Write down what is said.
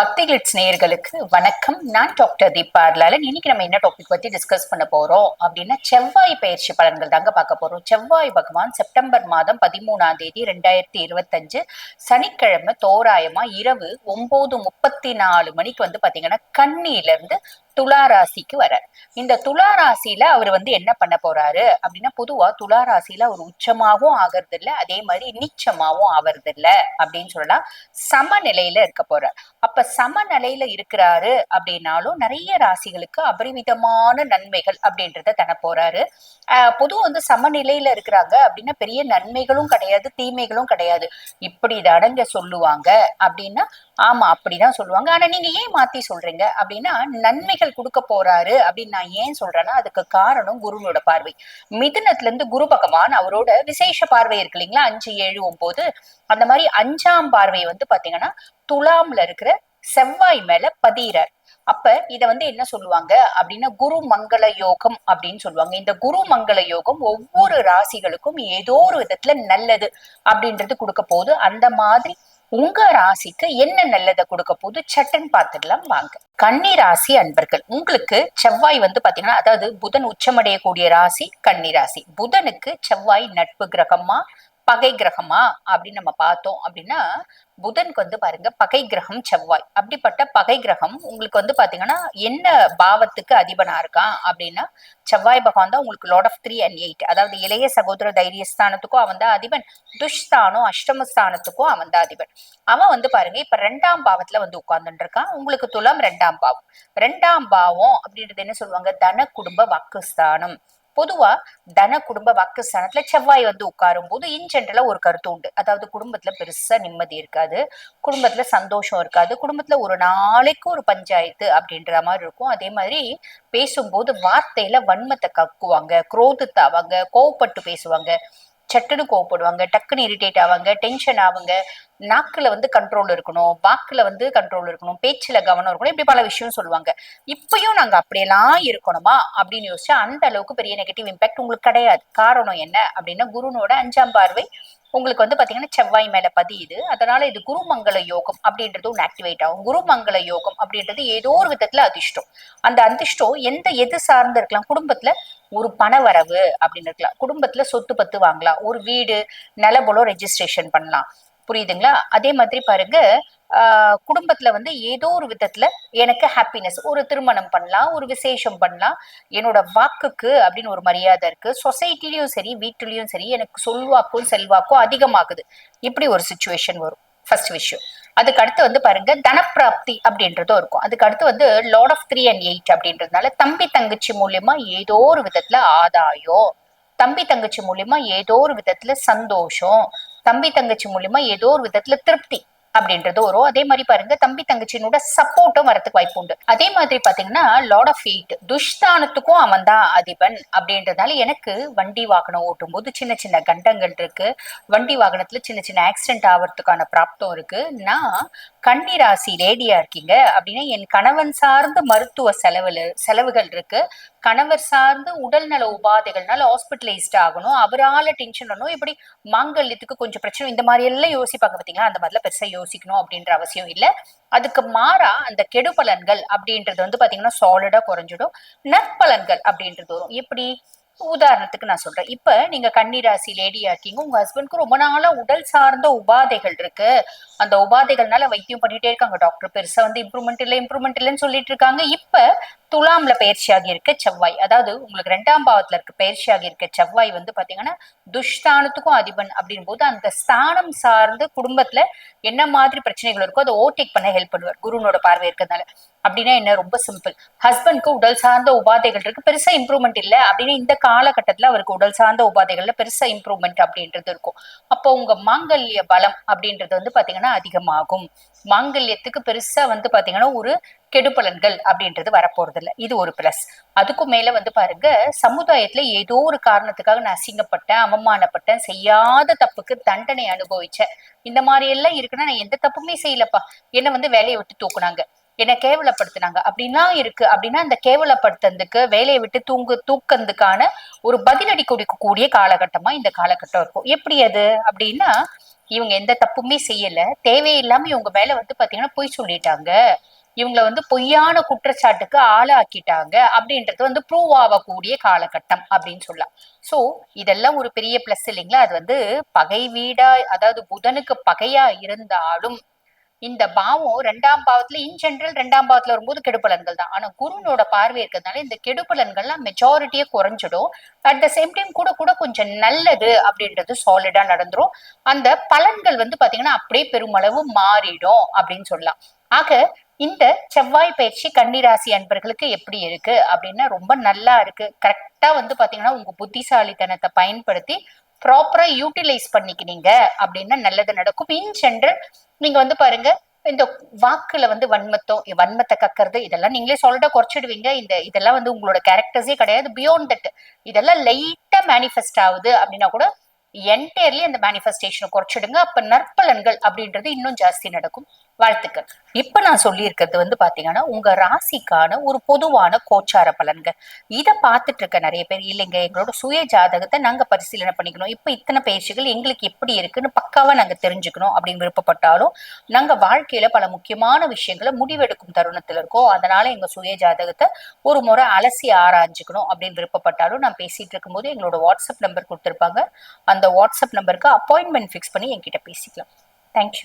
பக்தி கிளிட்ஸ் நேயர்களுக்கு வணக்கம். நான் டாக்டர் தீபா அர்லாலன் இன்னைக்கு நம்ம என்ன டாபிக் பத்தி டிஸ்கஸ் பண்ண போறோம் அப்படின்னா செவ்வாய் பயிற்சி பலன்கள் தாங்க பார்க்க போறோம். செவ்வாய் பகவான் செப்டம்பர் மாதம் பதிமூணாம் தேதி ரெண்டாயிரத்தி இருபத்தஞ்சு சனிக்கிழமை தோராயமா இரவு ஒன்பது முப்பத்தி நாலு மணிக்கு வந்து பாத்தீங்கன்னா கண்ணியில இருந்து துலா ராசிக்கு வர இந்த துலா ராசியில அவர் வந்து என்ன பண்ண போறாரு? அப்படின்னா பொதுவா துலா ராசியில அவர் உச்சமாகவும் ஆகிறது இல்ல அதே மாதிரி நீச்சமாகவும் ஆவறது இல்ல அப்படின்னு சொல்லலாம். சமநிலையில இருக்க போறார். அப்ப சமநிலையில இருக்கிறாரு அப்படின்னாலும் நிறைய ராசிகளுக்கு அபரிமிதமான நன்மைகள் அப்படின்றத தன போறாரு. ஆஹ் பொதுவா வந்து சமநிலையில இருக்கிறாங்க அப்படின்னா பெரிய நன்மைகளும் கிடையாது தீமைகளும் கிடையாது. இப்படி அடங்க சொல்லுவாங்க அப்படின்னா ஆமா அப்படிதான் சொல்லுவாங்க. ஆனா நீங்க ஏன் மாத்தி சொல்றீங்க? அப்படின்னா நன்மைகள் கொடுக்க போறாரு அப்படின்னு நான் ஏன் சொல்றேன்னா அதுக்கு காரணம் குருனோட பார்வை. மிதுனத்துல இருந்து குரு பகவான் அவரோட விசேஷ பார்வை இருக்கு இல்லைங்களா? அஞ்சு ஏழு ஒன்பது. அந்த மாதிரி அஞ்சாம் பார்வை வந்து பாத்தீங்கன்னா துலாம்ல இருக்கிற செவ்வாய் மேல பதியிறார். அப்ப இத வந்து என்ன சொல்லுவாங்க? அப்படின்னா குரு மங்கள யோகம் அப்படின்னு சொல்லுவாங்க. இந்த குரு மங்கள யோகம் ஒவ்வொரு ராசிகளுக்கும் ஏதோ ஒரு விதத்துல நல்லது அப்படின்றது கொடுக்க போகுது. அந்த மாதிரி உங்க ராசிக்கு என்ன நல்லதை கொடுக்க போது சட்டன் பார்த்துக்கலாம் வாங்க. கன்னி ராசி அன்பர்கள். உங்களுக்கு செவ்வாய் வந்து பாத்தீங்கன்னா அதாவது புதன் உச்சமடையக்கூடிய ராசி கன்னி ராசி. புதனுக்கு செவ்வாய் நட்பு கிரகமா பகை கிரகமா அப்படின்னு நம்ம பார்த்தோம் அப்படின்னா புதனுக்கு வந்து பாருங்க பகை கிரகம் செவ்வாய். அப்படிப்பட்ட பகை கிரகம் உங்களுக்கு வந்து பாத்தீங்கன்னா என்ன பாவத்துக்கு அதிபனா இருக்கான் அப்படின்னா செவ்வாய் பகவான் தான் உங்களுக்கு lord of three and eight அதாவது இளைய சகோதர தைரியஸ்தானத்துக்கும் அவன் தான் அதிபன். துஷ்தானம் அஷ்டமஸ்தானத்துக்கும் அவன் தான் அதிபன். அவன் வந்து பாருங்க இப்ப ரெண்டாம் பாவத்துல வந்து உட்கார்ந்துட்டு இருக்கான் உங்களுக்கு துலம் ரெண்டாம் பாவம். ரெண்டாம் பாவம் அப்படின்றது என்ன சொல்லுவாங்க? தன குடும்ப வாக்குஸ்தானம். பொதுவா தன குடும்ப வாக்குஸ்தானத்துல செவ்வாய் வந்து உட்காரும் போது இன் ஜென்ரலா ஒரு கருத்து உண்டு. அதாவது குடும்பத்துல பெருசா நிம்மதி இருக்காது குடும்பத்துல சந்தோஷம் இருக்காது குடும்பத்துல ஒரு நாளைக்கு ஒரு பஞ்சாயத்து அப்படின்ற மாதிரி இருக்கும். அதே மாதிரி பேசும்போது வார்த்தையில வன்மத்தை கக்குவாங்க குரோதத்தாவாங்க கோவப்பட்டு பேசுவாங்க சட்டுன்னு கோவப்படுவாங்க டக்குன்னு இரிட்டேட் ஆவாங்க டென்ஷன் ஆவாங்க நாக்குல வந்து கண்ட்ரோல் இருக்கணும் வாக்குல வந்து கண்ட்ரோல் இருக்கணும் பேச்சுல கவனம் இருக்கணும் இப்படி பல விஷயம் சொல்லுவாங்க. இப்பயும் நாங்க அப்படியெல்லாம் இருக்கணுமா? அப்படின்னு யோசிச்சா அந்த அளவுக்கு பெரிய நெகட்டிவ் இம்பாக்ட் உங்களுக்கு கிடையாது. காரணம் என்ன அப்படின்னா குருனோட அஞ்சாம் பார்வை உங்களுக்கு வந்து பாத்தீங்கன்னா செவ்வாய் மேல பதியுது. அதனால இது குருமங்கல யோகம் அப்படின்றது ஒன்று ஆக்டிவேட் ஆகும். குருமங்கல யோகம் அப்படின்றது ஏதோ ஒரு விதத்துல அதிர்ஷ்டம். அந்த அதிர்ஷ்டம் எந்த எது சார்ந்து இருக்கலாம் குடும்பத்துல ஒரு பண வரவு அப்படின்னு இருக்கலாம். குடும்பத்துல சொத்து பத்து வாங்கலாம். ஒரு வீடு நிலபோலம் ரெஜிஸ்ட்ரேஷன் பண்ணலாம். புரியுதுங்களா? அதே மாதிரி பாருங்க குடும்பத்துல வந்து ஏதோ ஒரு விதத்துல எனக்கு ஹாப்பினஸ் ஒரு திருமணம் பண்ணலாம் ஒரு விசேஷம் பண்ணலாம். என்னோட வாக்குக்கு அப்படின்னு ஒரு மரியாதை இருக்கு. சொசைட்டிலயும் சரி வீட்டுலயும் சரி எனக்கு சொல்வாக்கும் செல்வாக்கும் அதிகமாகுது. இப்படி ஒரு சுச்சுவேஷன் வரும். ஃபர்ஸ்ட் விஷயம். அதுக்கு அடுத்து வந்து பாருங்க தனப்பிராப்தி அப்படின்றதும் இருக்கும். அதுக்கு அடுத்து வந்து lord of three and eight அப்படின்றதுனால தம்பி தங்கச்சி மூலியமா ஏதோ ஒரு விதத்துல ஆதாயம். தம்பி தங்கச்சி மூலியமா ஏதோ ஒரு விதத்துல சந்தோஷம். தம்பி தங்கச்சி மூலியமா ஏதோ ஒரு விதத்துல திருப்தி. அப்படின்றது வரும். அதே மாதிரி பாருங்க தம்பி தங்கச்சியினோட சப்போர்ட்டும் வரத்துக்கு வாய்ப்பு உண்டு. அதே மாதிரி பாத்தீங்கன்னா லார்ட் ஆஃப் எயிட் துஷ்தானத்துக்கும் அவன் தான் அதிபன் அப்படின்றதால எனக்கு வண்டி வாகனம் ஓட்டும் போது சின்ன சின்ன கண்டங்கள் இருக்கு. வண்டி வாகனத்துல சின்ன சின்ன ஆக்சிடென்ட் ஆகிறதுக்கான பிராப்தம் இருக்கு. நான் கன்னிராசி லேடியா இருக்கீங்க அப்படின்னா என் கணவன் சார்ந்த மருத்துவ செலவுல செலவுகள் இருக்கு. கணவர் சார்ந்து உடல்நல உபாதைகள்னால ஹாஸ்பிட்டலைஸ்ட் ஆகணும். அவரால் டென்ஷன் வரணும் இப்படி மாங்கல்யத்துக்கு கொஞ்சம் பிரச்சனை இந்த மாதிரி எல்லாம் யோசிப்பாங்க பார்த்தீங்களா அந்த மாதிரிலாம் பெருசா யோசிக்கணும் அப்படின்ற அவசியம் இல்ல. அதுக்கு மாறா அந்த கெடுபலன்கள் அப்படின்றது வந்து பாத்தீங்கன்னா சாலிடா குறைஞ்சிடும். நற்பலன்கள் அப்படின்றது வரும். எப்படி? உதாரணத்துக்கு நான் சொல்றேன். இப்ப நீங்க கன்னிராசி லேடி ஆக்கிங்க உங்க ஹஸ்பண்ட்க்கு ரொம்ப நாளா உடல் சார்ந்த உபாதைகள் இருக்கு. அந்த உபாதைகள்னால வைத்தியம் பண்ணிட்டே இருக்காங்க. டாக்டர் பெருசா வந்து இம்ப்ரூவ்மெண்ட் இல்லை இம்ப்ரூவ்மெண்ட் இல்லைன்னு சொல்லிட்டு இருக்காங்க. இப்ப துலாம்ல பயிற்சியாகி இருக்க செவ்வாய். அதாவது உங்களுக்கு ரெண்டாம் பாவத்துல இருக்க பயிற்சியாகி இருக்க செவ்வாய் வந்து பாத்தீங்கன்னா துஷ்தானத்துக்கும் அதிபன் அப்படின் போது அந்த ஸ்தானம் சார்ந்து குடும்பத்துல என்ன மாதிரி பிரச்சனைகள் இருக்கோ அதை ஓவர்டேக் பண்ண ஹெல்ப் பண்ணுவார் குருனோட பார்வை இருக்கிறதுனால. அப்படின்னா என்ன? ரொம்ப சிம்பிள் ஹஸ்பண்ட்க்கு உடல் சார்ந்த உபாதைகள் இருக்கு. பெருசா இம்ப்ரூவ்மெண்ட் இல்ல. அப்படின்னு இந்த காலகட்டத்துல அவருக்கு உடல் சார்ந்த உபாதைகள்ல பெருசா இம்ப்ரூவ்மெண்ட் அப்படின்றது இருக்கும். அப்போ உங்க மாங்கல்ய பலம் அப்படின்றது வந்து பாத்தீங்கன்னா அதிகமாகும். மாங்கல்யத்துக்கு பெருசா வந்து பாத்தீங்கன்னா ஒரு கெடுபலன்கள் அப்படின்றது வரப்போறது இல்ல இது ஒரு பிளஸ் அதுக்கும் மேல வந்து பாருங்க சமுதாயத்துல ஏதோ ஒரு காரணத்துக்காக நான் அசிங்கப்பட்டேன் அவமானப்பட்டேன் செய்யாத தப்புக்கு தண்டனை அனுபவிச்சேன். இந்த மாதிரி எல்லாம் இருக்குன்னா நான் எந்த தப்புமே செய்யலப்பா. என்ன வந்து வேலையை விட்டு தூக்குனாங்க. என்ன கேவலப்படுத்தினாங்க. அப்படின்லாம் இருக்கு. அப்படின்னா அந்த கேவலப்படுத்துறதுக்கு வேலையை விட்டு தூங்கு தூக்கிறதுக்கான ஒரு பதிலடி கொடுக்கக்கூடிய காலகட்டமா இந்த காலகட்டம் இருக்கும். எப்படி அது? அப்படின்னா இவங்க எந்த தப்புமே செய்யல. தேவையில்லாம இவங்க மேல வந்து பாத்தீங்கன்னா பொய் சொல்லிட்டாங்க. இவங்கள வந்து பொய்யான குற்றச்சாட்டுக்கு ஆளாக்கிட்டாங்க அப்படின்றது வந்து ப்ரூவ் ஆகக்கூடிய காலகட்டம் அப்படின்னு சொல்லலாம். சோ இதெல்லாம் ஒரு பெரிய பிளஸ் இல்லைங்களா? அது வந்து பகை வீடா அதாவது புதனுக்கு பகையா இருந்தாலும் இந்த பாவம் ரெண்டாம் பாவத்துல இன் ஜென்ரல் ரெண்டாம் பாவத்துல வரும்போது கெடுபலன்கள் தான். ஆனா குருனோட பார்வை இருக்கிறதுனால இந்த கெடுபலன்கள்லாம் மெஜாரிட்டியே குறைஞ்சிடும். அட் த சேம் டைம் கூட கூட கொஞ்சம் நல்லது அப்படின்றது சாலிடா நடந்துரும். அந்த பலன்கள் வந்து பாத்தீங்கன்னா அப்படியே பெருமளவு மாறிடும் அப்படின்னு சொல்லலாம். ஆக இந்த செவ்வாய் பயிற்சி கன்னிராசி அன்பர்களுக்கு எப்படி இருக்கு அப்படின்னா ரொம்ப நல்லா இருக்கு. கரெக்டா வந்து பாத்தீங்கன்னா உங்க புத்திசாலித்தனத்தை பயன்படுத்தி ப்ராப்பரா யூட்டிலைஸ் பண்ணிக்கினீங்க அப்படின்னா நல்லது நடக்கும். இன் ஜென்ரல் நீங்க வந்து பாருங்க இந்த வாக்குல வந்து வன்மத்தம் வன்மத்தை கக்கறது இதெல்லாம் நீங்களே சொல்லிட குறைச்சிடுவீங்க. இந்த இதெல்லாம் வந்து உங்களோட கேரக்டர்ஸே கிடையாது. பியோண்ட் தட் இதெல்லாம் லைட்டா மேனிஃபெஸ்ட் ஆகுது அப்படின்னா கூட என்டையர்லி அந்த மேனிஃபெஸ்டேஷனை குறைச்சிடுங்க. அப்ப நற்பலன்கள் அப்படின்றது இன்னும் ஜாஸ்தி நடக்கும். வாழ்த்துக்கள். இப்ப நான் சொல்லியிருக்கிறது வந்து பாத்தீங்கன்னா உங்க ராசிக்கான ஒரு பொதுவான கோச்சார பலன்கள். இதை பார்த்துட்டு இருக்க நிறைய பேர் இல்லைங்க எங்களோட சுய ஜாதகத்தை நாங்க பரிசீலனை பண்ணிக்கணும். இப்ப இத்தனை பயிற்சிகள் எங்களுக்கு எப்படி இருக்குன்னு பக்காவா நாங்க தெரிஞ்சுக்கணும் அப்படின்னு விருப்பப்பட்டாலும் நாங்க வாழ்க்கையில பல முக்கியமான விஷயங்களை முடிவெடுக்கும் தருணத்துல இருக்கோம் அதனால எங்க சுய ஜாதகத்தை ஒரு முறை அலசி ஆராய்ஞ்சுக்கணும் அப்படின்னு விருப்பப்பட்டாலும் நான் பேசிட்டு இருக்கும்போது எங்களோட வாட்ஸ்அப் நம்பர் கொடுத்துருப்பாங்க. அந்த வாட்ஸ்அப் நம்பருக்கு அப்பாயின்மெண்ட் ஃபிக்ஸ் பண்ணி என்கிட்ட பேசிக்கலாம். தேங்க்யூ